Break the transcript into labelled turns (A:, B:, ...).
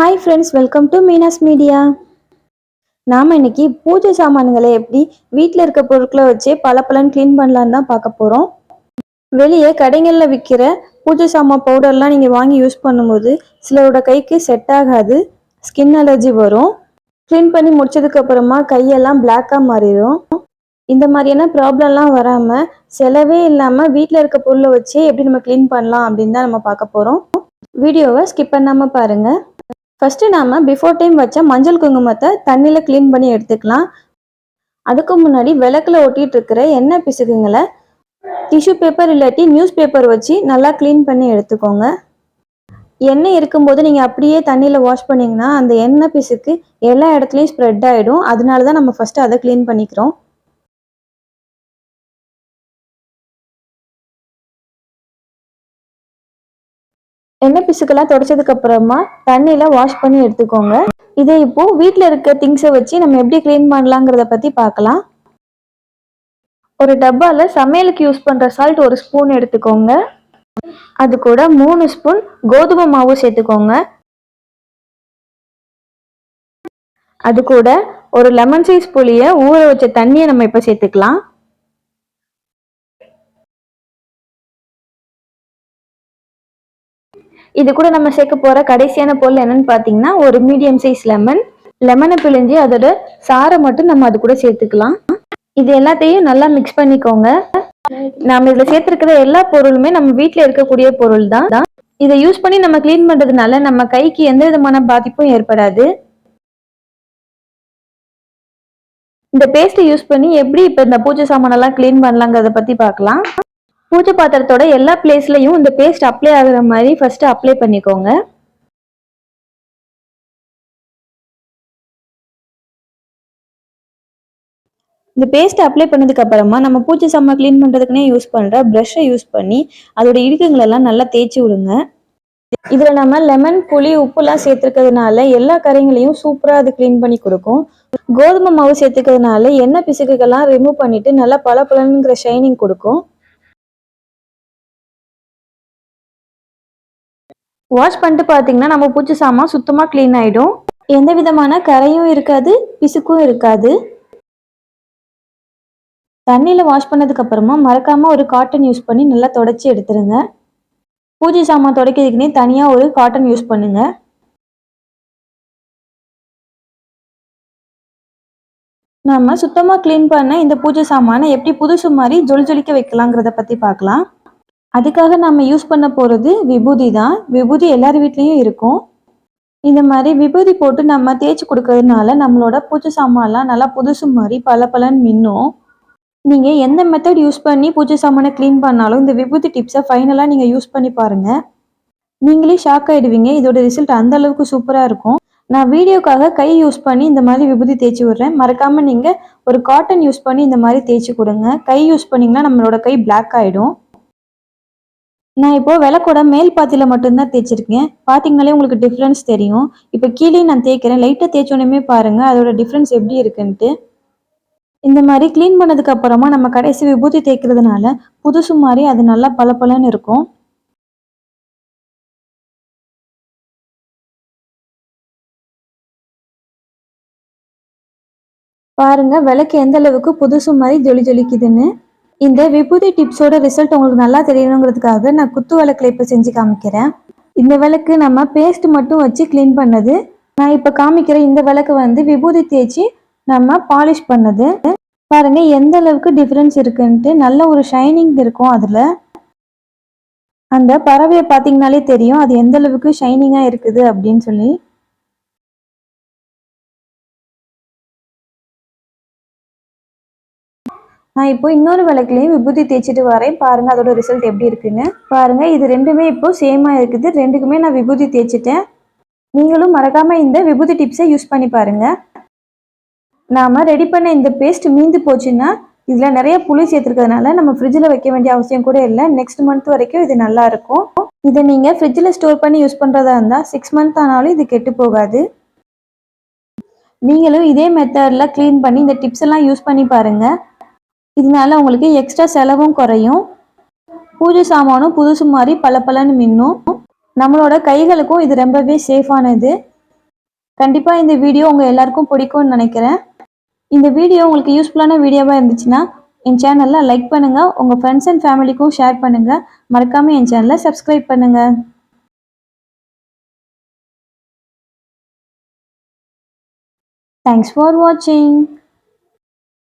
A: Hi friends welcome to Meena's media நாம் இன்னைக்கு பூஜை சாமான்களை எப்படி வீட்டில் இருக்க பொருட்களை வச்சே பல பலன் க்ளீன் பண்ணலான்னு தான் பார்க்க போகிறோம் வெளியே கடைகளில் விற்கிற பூஜை சாமான் பவுடர்லாம் நீங்கள் வாங்கி யூஸ் பண்ணும்போது சிலரோட கைக்கு செட் ஆகாது ஸ்கின் அலர்ஜி வரும். க்ளீன் பண்ணி முடிச்சதுக்கப்புறமா கையெல்லாம் பிளாக்காக மாறிடும் இந்த மாதிரியான ப்ராப்ளம்லாம் வராமல் செலவே இல்லாமல் வீட்டில் இருக்க பொருளை வச்சே எப்படி நம்ம க்ளீன் பண்ணலாம் அப்படின்னு தான் நம்ம பார்க்க போகிறோம் வீடியோவை ஸ்கிப் பண்ணாமல் பாருங்கள் ஃபஸ்ட்டு நாம் பிஃபோர் டைம் வச்ச மஞ்சள் குங்குமத்தை தண்ணியில் க்ளீன் பண்ணி எடுத்துக்கலாம். அதுக்கு முன்னாடி விளக்கில் ஒட்டிட்டு இருக்கிற எண்ணெய் பிசுக்குங்களை டிஷ்யூ பேப்பர் இல்லாட்டி நியூஸ் பேப்பர் வச்சு நல்லா க்ளீன் பண்ணி எடுத்துக்கோங்க. எண்ணெய் இருக்கும்போது நீங்கள் அப்படியே தண்ணியில் வாஷ் பண்ணிங்கன்னா அந்த எண்ணெய் பிசுக்கு எல்லா இடத்துலையும் ஸ்ப்ரெட் ஆகிடும் அதனால தான் நம்ம ஃபஸ்ட்டு அதை க்ளீன் பண்ணிக்கிறோம். எண்ணெய் பிசுக்கெல்லாம் தொடச்சதுக்கு அப்புறமா தண்ணியில வாஷ் பண்ணி எடுத்துக்கோங்க. இதை இப்போ வீட்டில் இருக்க திங்ஸை வச்சு நம்ம எப்படி க்ளீன் பண்ணலாங்கிறத பற்றி பார்க்கலாம். ஒரு டப்பாவில் சமையலுக்கு யூஸ் பண்ணுற சால்ட் ஒரு ஸ்பூன் எடுத்துக்கோங்க. அது கூட மூணு ஸ்பூன் கோதுமை மாவு சேர்த்துக்கோங்க. அது கூட ஒரு லெமன் சைஸ் புளியை ஊற வச்ச தண்ணியை நம்ம இப்போ சேர்த்துக்கலாம். இது கூட நம்ம சேர்க்க போகிற கடைசியான பொருள் என்னன்னு பார்த்தீங்கன்னா ஒரு மீடியம் சைஸ் லெமன் லெமனை பிழிஞ்சு அதோட சாரை மட்டும் நம்ம அது கூட சேர்த்துக்கலாம். இது எல்லாத்தையும் நல்லா மிக்ஸ் பண்ணிக்கோங்க. நாம இதுல சேர்த்திருக்கிற எல்லா பொருளுமே நம்ம வீட்டில் இருக்கக்கூடிய பொருள் தான் இதை யூஸ் பண்ணி நம்ம க்ளீன் பண்றதுனால நம்ம கைக்கு எந்த விதமான பாதிப்பும் ஏற்படாது. இந்த பேஸ்ட்டை யூஸ் பண்ணி எப்படி இப்போ இந்த பூஜை சாமானெல்லாம் க்ளீன் பண்ணலாங்கிறத பத்தி பார்க்கலாம் பூஜை பாத்திரத்தோட எல்லா பிளேஸ்லயும் இந்த பேஸ்ட் அப்ளை ஆகுற மாதிரி ஃபர்ஸ்ட் அப்ளை பண்ணிக்கோங்க. இந்த பேஸ்ட் அப்ளை பண்ணதுக்கு அப்புறமா நம்ம பூஜை சாமான் க்ளீன் பண்றதுக்குனே யூஸ் பண்ற ப்ரஷ்ஷை யூஸ் பண்ணி அதோட இடுக்குங்களை எல்லாம் நல்லா தேய்ச்சி விடுங்க. இதுல நம்ம லெமன் புளி உப்புலாம் சேர்த்துருக்கிறதுனால எல்லா கரைங்களையும் சூப்பரா அது க்ளீன் பண்ணி கொடுக்கும். கோதுமை மாவு சேர்த்துக்கிறதுனால எண்ணெய் பிசுக்குகள்லாம் ரிமூவ் பண்ணிட்டு நல்லா பல பலனுங்கிற ஷைனிங் கொடுக்கும். வாஷ் பண்ணிட்டு பார்த்தீங்கன்னா நம்ம பூச்சி சாமான் சுத்தமாக க்ளீன் ஆகிடும் எந்த விதமான கரையும் இருக்காது பிசுக்கும் இருக்காது. தண்ணியில் வாஷ் பண்ணதுக்கப்புறமா மறக்காமல் ஒரு காட்டன் யூஸ் பண்ணி நல்லா தொடச்சி எடுத்துருங்க. பூஜை சாமான் துடைக்கிறதுக்குனே தனியாக ஒரு காட்டன் யூஸ் பண்ணுங்க. நம்ம சுத்தமாக க்ளீன் பண்ண இந்த பூஜை சாமானை எப்படி புதுசு மாதிரி ஜொலி ஜொலிக்க வைக்கலாங்கிறத பற்றி பார்க்கலாம் அதுக்காக நம்ம யூஸ் பண்ண போகிறது விபூதி தான். விபூதி எல்லார் வீட்லேயும் இருக்கும். இந்த மாதிரி விபூதி போட்டு நம்ம தேய்ச்சி கொடுக்கறதுனால நம்மளோட பூச்சி சாமான்லாம் நல்லா புதுசு மாதிரி பல பலன்னு மின்னும். நீங்கள் எந்த மெத்தட் யூஸ் பண்ணி பூச்சை சாமானை க்ளீன் பண்ணாலும் இந்த விபூதி டிப்ஸை ஃபைனலாக நீங்கள் யூஸ் பண்ணி பாருங்கள் நீங்களே ஷாக் ஆகிடுவீங்க இதோட ரிசல்ட் அந்த அளவுக்கு சூப்பராக இருக்கும். நான் வீடியோக்காக கை யூஸ் பண்ணி இந்த மாதிரி விபூதி தேய்ச்சி விட்றேன். மறக்காமல் நீங்கள் ஒரு காட்டன் யூஸ் பண்ணி இந்த மாதிரி தேய்ச்சி கொடுங்க. கை யூஸ் பண்ணிங்கன்னா நம்மளோட கை பிளாக் ஆகிடும் நான் இப்போ விளக்கோட மேல் பாத்தியில மட்டும்தான் தேய்ச்சிருக்கேன். பார்த்தீங்கனாலே உங்களுக்கு டிஃப்ரென்ஸ் தெரியும். இப்போ கீழே நான் தேய்க்கிறேன். லைட்டாக தேய்ச்சோடனே பாருங்க அதோட டிஃப்ரென்ஸ் எப்படி இருக்குன்ட்டு. இந்த மாதிரி க்ளீன் பண்ணதுக்கு அப்புறமா நம்ம கடைசி விபூதி தேய்க்கிறதுனால புதுசு மாதிரி அது நல்லா பளபளன்னு இருக்கும். பாருங்க விளக்கு எந்த அளவுக்கு புதுசு மாதிரி ஜொலி ஜொலிக்குதுன்னு. இந்த விபூதி டிப்ஸோட ரிசல்ட் உங்களுக்கு நல்லா தெரியணுங்கிறதுக்காக நான் குத்து விளக்குல இப்போ செஞ்சு காமிக்கிறேன். இந்த விளக்கு நம்ம பேஸ்ட் மட்டும் வச்சு க்ளீன் பண்ணது. நான் இப்போ காமிக்கிற இந்த விளக்கு வந்து விபூதி தேய்ச்சி நம்ம பாலிஷ் பண்ணது. பாருங்க எந்த அளவுக்கு டிஃப்ரென்ஸ் இருக்குன்ட்டு நல்ல ஒரு ஷைனிங் இருக்கும் அதில். அந்த பறவையை பார்த்தீங்கனாலே தெரியும் அது எந்த அளவுக்கு ஷைனிங்காக இருக்குது அப்படின்னு சொல்லி. நான் இப்போ இன்னொரு விளக்குலையும் விபூதி தேய்ச்சிட்டு வரேன். பாருங்கள் அதோட ரிசல்ட் எப்படி இருக்குன்னு. பாருங்கள் இது ரெண்டுமே இப்போ சேமாக இருக்குது. ரெண்டுக்குமே நான் விபூதி தேய்ச்சிட்டேன். நீங்களும் மறக்காமல் இந்த விபூதி டிப்ஸை யூஸ் பண்ணி பாருங்கள் நாம் ரெடி பண்ண இந்த பேஸ்ட் மீந்து போச்சுன்னா இதில் நிறைய புளி சேர்த்துருக்கிறதுனால நம்ம ஃப்ரிட்ஜில் வைக்க வேண்டிய அவசியம் கூட இல்லை. நெக்ஸ்ட் மந்த் வரைக்கும் இது நல்லா இருக்கும். இதை நீங்கள் ஃப்ரிட்ஜில் ஸ்டோர் பண்ணி யூஸ் பண்ணுறதா இருந்தால் சிக்ஸ் மந்த் ஆனாலும் இது கெட்டு போகாது. நீங்களும் இதே மெத்தடில் க்ளீன் பண்ணி இந்த டிப்ஸ் எல்லாம் யூஸ் பண்ணி பாருங்கள் இதனால உங்களுக்கு எக்ஸ்ட்ரா செலவும் குறையும். பூஜை சாமானும் புதுசு மாதிரி பல பலன்னு மின்னும். நம்மளோட கைகளுக்கும் இது ரொம்பவே சேஃபானது கண்டிப்பாக இந்த வீடியோ உங்கள் எல்லாருக்கும் பிடிக்கும்னு நினைக்கிறேன். இந்த வீடியோ உங்களுக்கு யூஸ்ஃபுல்லான வீடியோவாக இருந்துச்சுன்னா என் சேனலில் லைக் பண்ணுங்கள் உங்கள் ஃப்ரெண்ட்ஸ் அண்ட் ஃபேமிலிக்கும் ஷேர் பண்ணுங்கள் மறக்காமல் என் சேனலை சப்ஸ்கிரைப் பண்ணுங்கள் தேங்க்ஸ் ஃபார் வாட்சிங்